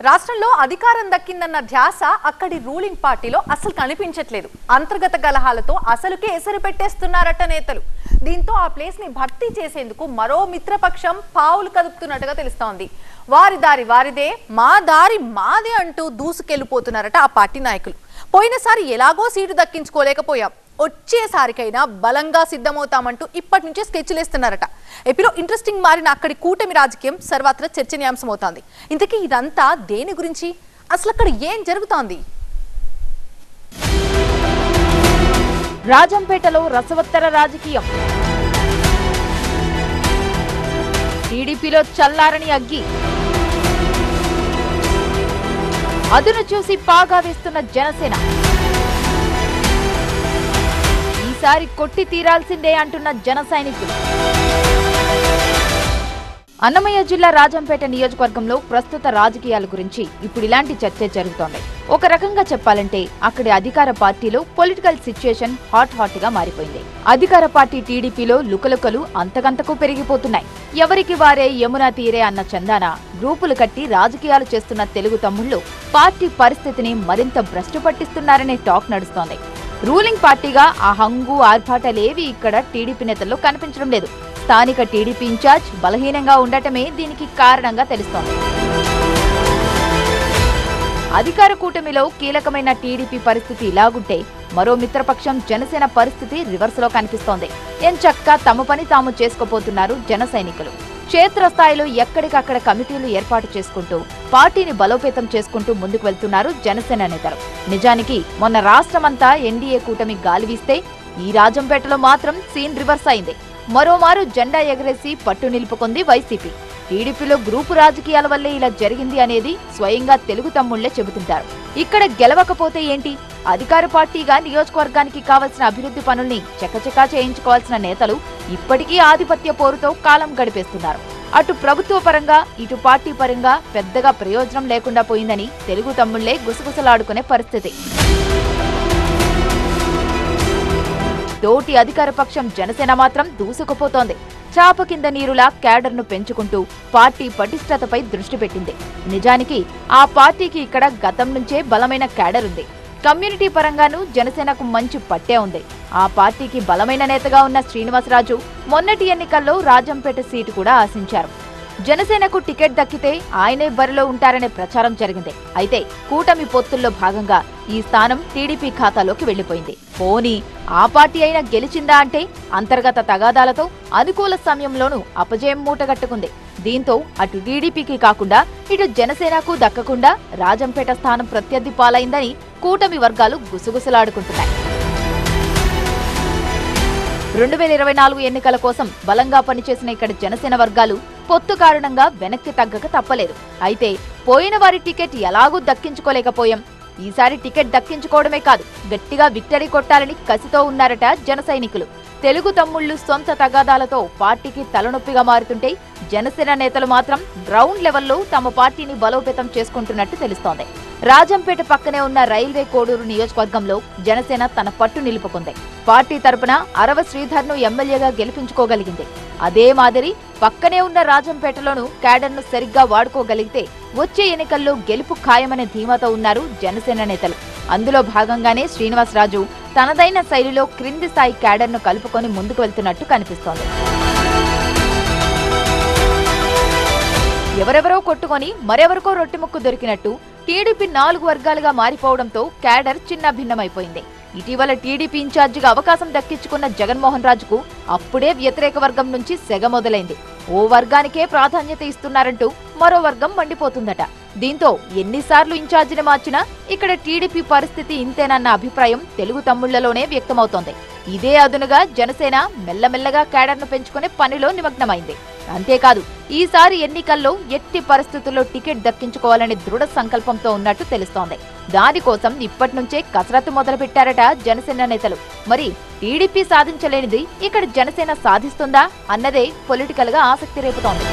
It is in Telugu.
రాష్ట్రంలో అధికారం దక్కిందన్న ధ్యాస అక్కడి రూలింగ్ పార్టీలో అసలు కనిపించట్లేదు. అంతర్గత కలహాలతో అసలుకే ఎసరు పెట్టేస్తున్నారట నేతలు. దీంతో ఆ ప్లేస్ని భర్తీ చేసేందుకు మరో మిత్రపక్షం పావులు కదుపుతున్నట్టుగా తెలుస్తోంది. వారి దారి వారిదే మా దారి మాదే అంటూ దూసుకెళ్ళిపోతున్నారట ఆ పార్టీ నాయకులు. పోయినసారి ఎలాగో సీటు దక్కించుకోలేకపోయాం. వచ్చేసారికైనా బలంగా సిద్ధమవుతామంటూ ఇప్పటి నుంచే స్కెచ్లు వేస్తున్నారట ఏపీలో ఇంట్రెస్టింగ్ మారిన అక్కడి కూటమి రాజకీయం సర్వత్రా చర్చనీయాంశమవుతోంది. ఇంతకీ ఇదంతా దేని గురించి? అసలు అక్కడ ఏం జరుగుతోంది? రాజంపేటలో రసవత్తర రాజకీయం. టీడీపీలో చల్లారని అగ్గి. అదును చూసి పాగా వేస్తున్న జనసేన. ఈసారి కొట్టి తీరాల్సిందే అంటున్న జన సైనికులు. అన్నమయ్య జిల్లా రాజంపేట నియోజకవర్గంలో ప్రస్తుత రాజకీయాల గురించి ఇప్పుడు ఇలాంటి చర్చ జరుగుతోంది. ఒక రకంగా చెప్పాలంటే అక్కడి అధికార పార్టీలో పొలిటికల్ సిచ్యుయేషన్ హాట్ హాట్గా మారిపోయింది. అధికార పార్టీ టీడీపీలో లుకలుకలు అంతకంతకు పెరిగిపోతున్నాయి. ఎవరికి వారే యమునా తీరే అన్న చందాన గ్రూపులు కట్టి రాజకీయాలు చేస్తున్న తెలుగు తమ్ముళ్ళు పార్టీ పరిస్థితిని మరింత భ్రష్టు పట్టిస్తున్నారనే టాక్ నడుస్తోంది. రూలింగ్ పార్టీగా ఆ హంగు ఆర్భాటాలేవి ఇక్కడ టీడీపీ నేతల్లో కనిపించడం లేదు. స్థానిక టీడీపీ ఇన్ఛార్జ్ బలహీనంగా ఉండటమే దీనికి కారణంగా తెలుస్తోంది. అధికార కూటమిలో కీలకమైన టీడీపీ పరిస్థితి ఇలాగుంటే మరో మిత్రపక్షం జనసేన పరిస్థితి రివర్స్లో కనిపిస్తోంది ఎంచక్క తమ పని తాము చేసుకోపోతున్నారు జన సైనికులు. క్షేత్రస్థాయిలో ఎక్కడికక్కడ కమిటీలు ఏర్పాటు చేసుకుంటూ పార్టీని బలోపేతం చేసుకుంటూ ముందుకు వెళ్తున్నారు జనసేన నేతలు. నిజానికి మొన్న రాష్ట్రమంతా ఎన్డీఏ కూటమి గాలి వీస్తే ఈ రాజంపేటలో మాత్రం సీన్ రివర్స్ అయింది. మరోమారు జెండా ఎగరేసి పట్టు నిలుపుకుంది వైసీపీ. టీడీపీలో గ్రూపు రాజకీయాల వల్లే ఇలా జరిగింది అనేది స్వయంగా తెలుగు తమ్ముళ్ళే చెబుతుంటారు. ఇక్కడ గెలవకపోతే ఏంటి? అధికార పార్టీగా నియోజకవర్గానికి కావలసిన అభివృద్ధి పనుల్ని చకచకా చేయించుకోవాల్సిన నేతలు ఇప్పటికీ ఆధిపత్య పోరుతో కాలం గడిపేస్తున్నారు. అటు ప్రభుత్వ పరంగా ఇటు పార్టీ పరంగా పెద్దగా ప్రయోజనం లేకుండా పోయిందని తెలుగు తమ్ముళ్ళే గుసగుసలాడుకునే పరిస్థితి. తోటి అధికార పక్షం జనసేన మాత్రం దూసుకుపోతోంది. చాప కింద నీరులా క్యాడర్ను పెంచుకుంటూ పార్టీ పటిష్టతపై దృష్టి పెట్టింది. నిజానికి ఆ పార్టీకి ఇక్కడ గతం నుంచే బలమైన క్యాడర్ ఉంది. కమ్యూనిటీ పరంగానూ జనసేనకు మంచి పట్టే ఉంది. ఆ పార్టీకి బలమైన నేతగా ఉన్న శ్రీనివాసరాజు మొన్నటి ఎన్నికల్లో రాజంపేట సీటు కూడా ఆశించారు. జనసేనకు టికెట్ దక్కితే ఆయనే బరిలో ఉంటారనే ప్రచారం జరిగింది. అయితే కూటమి పొత్తుల్లో భాగంగా ఈ స్థానం టీడీపీ ఖాతాలోకి వెళ్ళిపోయింది పోనీ ఆ పార్టీ అయినా గెలిచిందా అంటే అంతర్గత తగాదాలతో అనుకూల సమయంలోనూ అపజయం మూటగట్టుకుంది. దీంతో అటు టీడీపీకి కాకుండా ఇటు జనసేనకు దక్కకుండా రాజంపేట స్థానం ప్రత్యర్థి పాలైందని కూటమి వర్గాలు గుసగుసలాడుకుంటున్నాయి. రెండు వేల ఇరవై నాలుగు ఎన్నికల కోసం బలంగా పనిచేసిన ఇక్కడ జనసేన వర్గాలు పొత్తు కారణంగా వెనక్కి తగ్గక తప్పలేదు. అయితే పోయిన వారి టికెట్ ఎలాగూ దక్కించుకోలేకపోయాం. ఈసారి టికెట్ దక్కించుకోవడమే కాదు గట్టిగా విక్టరీ కొట్టాలని కసితో ఉన్నారట జన సైనికులు. తెలుగు తమ్ముళ్ళు సొంత తగాదాలతో పార్టీకి తలనొప్పిగా మారుతుంటే జనసేన నేతలు మాత్రం గ్రౌండ్ లెవెల్లో తమ పార్టీని బలోపేతం చేసుకుంటున్నట్టు తెలుస్తోంది. రాజంపేట పక్కనే ఉన్న రైల్వే కోడూరు నియోజకవర్గంలో జనసేన తన పట్టు నిలుపుకుంది. పార్టీ తరపున అరవ శ్రీధర్ను ఎమ్మెల్యేగా గెలిపించుకోగలిగింది. అదే మాదిరి పక్కనే ఉన్న రాజంపేటలోనూ క్యాడర్ను సరిగ్గా వాడుకోగలిగితే వచ్చే ఎన్నికల్లో గెలుపు ఖాయమనే ధీమాతో ఉన్నారు జనసేన నేతలు. అందులో భాగంగానే శ్రీనివాసరాజు తనదైన శైలిలో క్రింది స్థాయి క్యాడర్ను కలుపుకొని ముందుకు వెళ్తున్నట్టు కనిపిస్తోంది. ఎవరెవరో కొట్టుకొని మరెవరికో రొట్టెముక్కు దొరికినట్టు టీడీపీ నాలుగు వర్గాలుగా మారిపోవడంతో క్యాడర్ చిన్న భిన్నమైపోయింది ఇటీవల టీడీపీ ఇన్ఛార్జిగా అవకాశం దక్కించుకున్న జగన్మోహన్ రాజుకు అప్పుడే వ్యతిరేక వర్గం నుంచి సెగ మొదలైంది. ఓ వర్గానికే ప్రాధాన్యత ఇస్తున్నారంటూ మరో వర్గం మండిపోతుందట. దీంతో ఎన్నిసార్లు ఇన్ఛార్జిని మార్చినా ఇక్కడ టీడీపీ పరిస్థితి ఇంతేనన్న అభిప్రాయం తెలుగు తమ్ముళ్ళలోనే వ్యక్తమవుతోంది. ఇదే అదునుగా జనసేన మెల్లమెల్లగా క్యాడర్ను పెంచుకునే పనిలో నిమగ్నమైంది. అంతేకాదు ఈసారి ఎన్నికల్లో ఎట్టి పరిస్థితుల్లో టికెట్ దక్కించుకోవాలనే దృఢ సంకల్పంతో ఉన్నట్టు తెలుస్తోంది. దానికోసం ఇప్పటి నుంచే కసరత్తు మొదలుపెట్టారట జనసేన నేతలు. మరి టీడీపీ సాధించలేనిది ఇక్కడ జనసేన సాధిస్తుందా అన్నదే పొలిటికల్గా ఆసక్తి రేపుతోంది.